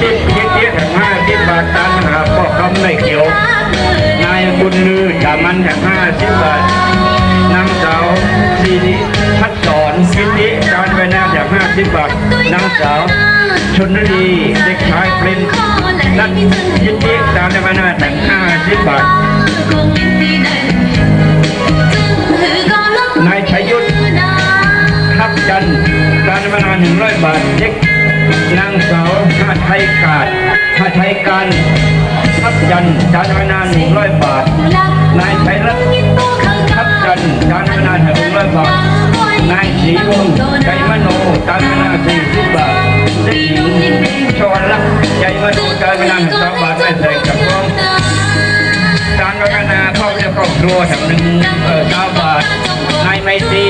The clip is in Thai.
จิ๊บจิ๊บจิ๊บแถมห้าสิบบาทตามหาพ่อคำไม่เขียวนายบุญลือจามันแถมห้าสิบบาทนางสาวสิริพัดสอนพิธิการไปหน้าแถมห้าสิบบาทนางสาวชนนดีเด็กชายเปรมนัทยินดีการไปหน้าแถมห้าสิบบาทนายชัยยุทธทับจันทร์การพนันหนึ่งร้อยบาทเช็ค นางสาวชาไทยกาดชาไทยการทับจันทร์การพนันหนึ่งร้อยบาท นายชัยรัตน์ทับจันทร์การพนันหนึ่งร้อยบาท นายศรีวงศ์ใจมโนการพนันสี่สิบบาทเด็กหญิงชวลักษ์ใจมโนการพนันสองบาทไม่ใส่กับกองการพนันครอบครัวครอบครัวแถวหนึ่งเออเก้าบาท นายไมตรี